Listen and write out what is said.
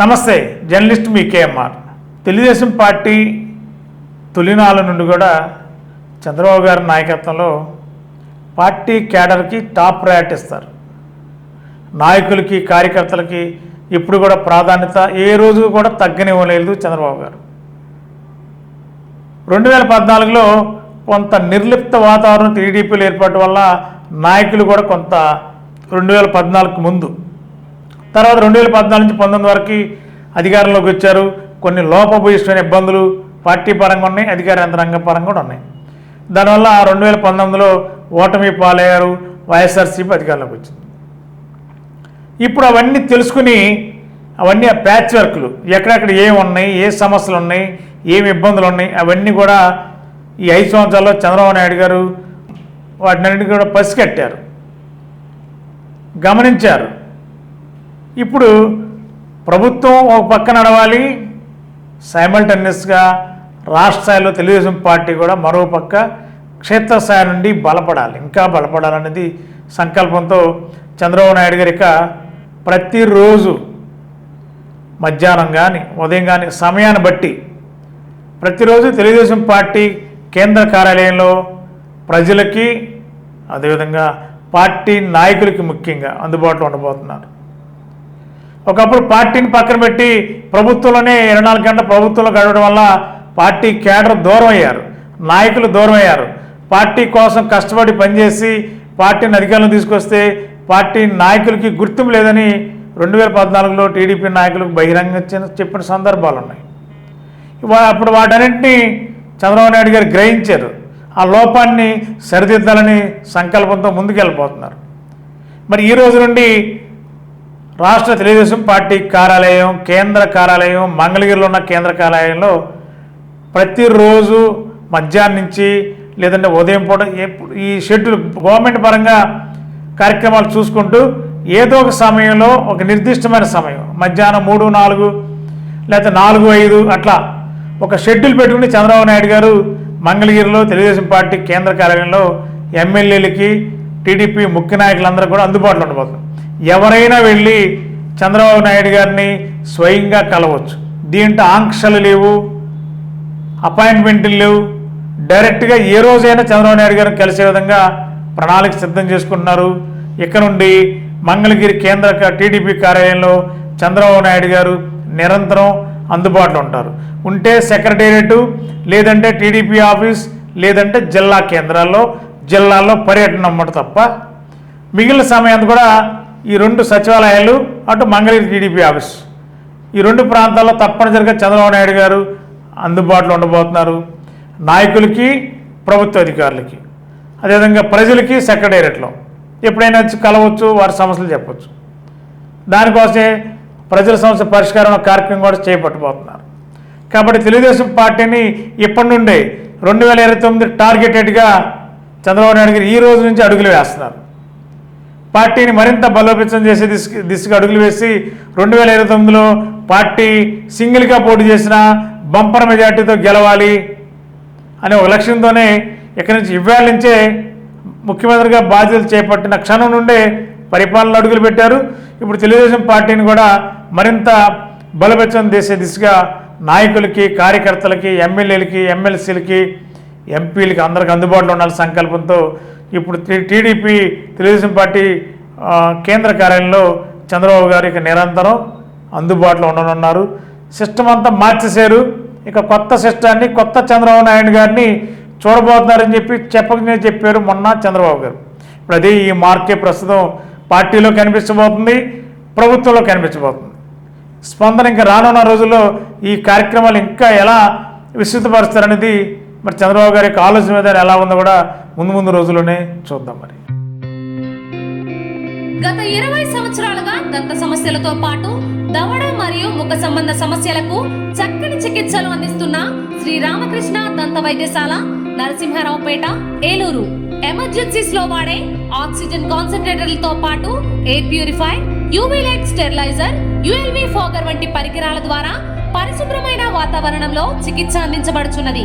నమస్తే జర్నలిస్ట్ మీ KMR. Telugu Desam party తొలినాల నుండి కూడా చంద్రబాబు గారి నాయకత్వంలో పార్టీ క్యాడర్కి టాప్ ప్రయారిటీ ఇస్తారు. నాయకులకి కార్యకర్తలకి ఇప్పుడు కూడా ప్రాధాన్యత ఏ రోజు కూడా తగ్గనివ్వలేదు చంద్రబాబు గారు. రెండు వేల పద్నాలుగులో కొంత నిర్లిప్త వాతావరణం టీడీపీలో ఏర్పాటు వల్ల నాయకులు కూడా కొంత రెండు వేల పద్నాలుగు ముందు తర్వాత రెండు వేల పద్నాలుగు నుంచి పంతొమ్మిది వరకు అధికారంలోకి వచ్చారు. కొన్ని లోపభూయిష్టమైన ఇబ్బందులు పార్టీ పరంగా ఉన్నాయి అధికార యంత్రాంగ పరంగా కూడా ఉన్నాయి. దానివల్ల రెండు వేల పంతొమ్మిదిలో ఓటమి పాలయ్యారు వైఎస్ఆర్సీపీ అధికారంలోకి వచ్చింది. ఇప్పుడు అవన్నీ తెలుసుకుని అవన్నీ ఆ ప్యాచ్ వర్క్లు ఎక్కడెక్కడ ఏమి ఉన్నాయి ఏ సమస్యలు ఉన్నాయి ఏమి ఇబ్బందులు ఉన్నాయి అవన్నీ కూడా ఈ ఐదు సంవత్సరాల్లో చంద్రబాబు నాయుడు గారు వాటినన్నింటినీ కూడా పసికట్టారు గమనించారు. ఇప్పుడు ప్రభుత్వం ఒక పక్క నడవాలి సైమల్టేనియస్గా రాష్ట్ర స్థాయిలో తెలుగుదేశం పార్టీ కూడా మరో పక్క క్షేత్రస్థాయి నుండి బలపడాలి. ఇంకా బలపడాలనేది సంకల్పంతో చంద్రబాబు నాయుడు గారి ఇక ప్రతిరోజు మధ్యాహ్నం కానీ ఉదయం కానీ సమయాన్ని బట్టి ప్రతిరోజు తెలుగుదేశం పార్టీ కేంద్ర కార్యాలయంలో ప్రజలకి అదేవిధంగా పార్టీ నాయకులకి ముఖ్యంగా అందుబాటులో ఉండబోతున్నారు. ఒకప్పుడు పార్టీని పక్కన పెట్టి ప్రభుత్వంలోనే ఇరవై నాలుగు గంటల ప్రభుత్వంలో గడవడం వల్ల పార్టీ కేడర్ దూరం అయ్యారు నాయకులు దూరం అయ్యారు పార్టీ కోసం కష్టపడి పనిచేసి పార్టీని అధికారంలో తీసుకొస్తే పార్టీ నాయకులకి గుర్తింపు లేదని రెండు వేల పద్నాలుగులో టీడీపీ నాయకులకు బహిరంగ చెప్పిన సందర్భాలు ఉన్నాయి. వా- అప్పుడు వాటన్నింటినీ చంద్రబాబు నాయుడు గారు గ్రహించారు. ఆ లోపాన్ని సరిదిద్దాలని సంకల్పంతో ముందుకెళ్ళిపోతున్నారు. మరి ఈ రోజు నుండి రాష్ట్ర తెలుగుదేశం పార్టీ కార్యాలయం కేంద్ర కార్యాలయం మంగళగిరిలో ఉన్న కేంద్ర కార్యాలయంలో ప్రతిరోజు మధ్యాహ్నం నుంచి లేదంటే ఉదయం పూట ఈ షెడ్యూల్ గవర్నమెంట్ పరంగా కార్యక్రమాలు చూసుకుంటూ ఏదో ఒక సమయంలో ఒక నిర్దిష్టమైన సమయం మధ్యాహ్నం మూడు నాలుగు లేకపోతే నాలుగు ఐదు అట్లా ఒక షెడ్యూల్ పెట్టుకుని చంద్రబాబు నాయుడు గారు మంగళగిరిలో తెలుగుదేశం పార్టీ కేంద్ర కార్యాలయంలో ఎమ్మెల్యేలకి టీడీపీ ముఖ్య నాయకులందరూ కూడా అందుబాటులో ఉండబోతుంది ఎవరైనా వెళ్ళి చంద్రబాబు నాయుడు గారిని స్వయంగా కలవచ్చు. దీంట్లో ఆంక్షలు లేవు అపాయింట్మెంట్లు లేవు. డైరెక్ట్గా ఏ రోజైనా చంద్రబాబు నాయుడు గారిని కలిసే విధంగా ప్రణాళిక సిద్ధం చేసుకుంటున్నారు. ఇక్కడ నుండి మంగళగిరి కేంద్ర టీడీపీ కార్యాలయంలో చంద్రబాబు నాయుడు గారు నిరంతరం అందుబాటులో ఉంటారు. ఉంటే సెక్రటేరియట్ లేదంటే టీడీపీ ఆఫీస్ లేదంటే జిల్లా కేంద్రాల్లో జిల్లాల్లో పర్యటన అమ్మట తప్ప మిగిలిన సమయాన్ని కూడా ఈ రెండు సచివాలయాలు అటు మంగళగిరి టీడీపీ ఆఫీస్. ఈ రెండు ప్రాంతాల్లో తప్పనిసరిగా చంద్రబాబు నాయుడు గారు అందుబాటులో ఉండబోతున్నారు. నాయకులకి ప్రభుత్వ అధికారులకి. అదేవిధంగా ప్రజలకి సెక్రటేరియట్లో. ఎప్పుడైనా వచ్చి కలవచ్చు వారి సమస్యలు చెప్పవచ్చు దానికోసమే ప్రజల సమస్య పరిష్కారం కార్యక్రమం కూడా చేపట్టబోతున్నారు. కాబట్టి తెలుగుదేశం పార్టీని ఇప్పటి నుండే రెండు వేల ఇరవై తొమ్మిది టార్గెటెడ్గా చంద్రబాబు నాయుడు గారు ఈ రోజు నుంచి అడుగులు వేస్తున్నారు. పార్టీని మరింత బలోపేతం చేసే దిశ దిశగా అడుగులు వేసి రెండు వేల ఇరవై తొమ్మిదిలో పార్టీ సింగిల్గా పోటీ చేసిన బంపర్ మెజార్టీతో గెలవాలి అనే ఒక లక్ష్యంతోనే ఇక్కడి నుంచి ఇవాళ నుంచే ముఖ్యమంత్రిగా బాధ్యతలు చేపట్టిన క్షణం నుండే పరిపాలన అడుగులు పెట్టారు. ఇప్పుడు తెలుగుదేశం పార్టీని కూడా మరింత బలోపేతం చేసే దిశగా నాయకులకి కార్యకర్తలకి ఎమ్మెల్యేలకి ఎమ్మెల్సీలకి ఎంపీలకి అందరికి అందుబాటులో ఉండాలి సంకల్పంతో ఇప్పుడు టీడీపీ తెలుగుదేశం పార్టీ కేంద్ర కార్యాలయంలో చంద్రబాబు గారు ఇక నిరంతరం అందుబాటులో ఉండనున్నారు. సిస్టమ్ అంతా మార్చేశారు. ఇక కొత్త సిస్టాన్ని కొత్త చంద్రబాబు నాయుడు గారిని చూడబోతున్నారని చెప్పి చెప్పకనే చెప్పారు మొన్న చంద్రబాబు గారు. ఇప్పుడు అదే ఈ మార్కే ప్రస్తుతం పార్టీలో కనిపించబోతుంది ప్రభుత్వంలో కనిపించబోతుంది. స్పందన ఇంకా రానున్న రోజుల్లో ఈ కార్యక్రమాలు ఇంకా ఎలా విస్తృతపరుస్తారనేది మరి చంద్రబాబు గారి యొక్క ఆలోచన మీద ఎలా ఉందో కూడా ముందు ముందు రోజుల్లోనే చూద్దాం మరి. గత ఇరవై సంవత్సరాలుగా దంత సమస్యలతో పాటు దవడ మరియు ముఖ సంబంధ సమస్యలకు చక్కని చికిత్సలు అందిస్తున్న శ్రీ రామకృష్ణ దంత వైద్యశాల నరసింహారావుపేట ఏలూరు. ఎమర్జెన్సీస్లో వాడే ఆక్సిజన్ కాన్సన్ట్రేటర్లతో పాటు air purify UV light steriliser ULV fogger వంటి పరికరాల ద్వారా పరిశుభ్రమైన వాతావరణంలో చికిత్స అందించబడుచున్నది.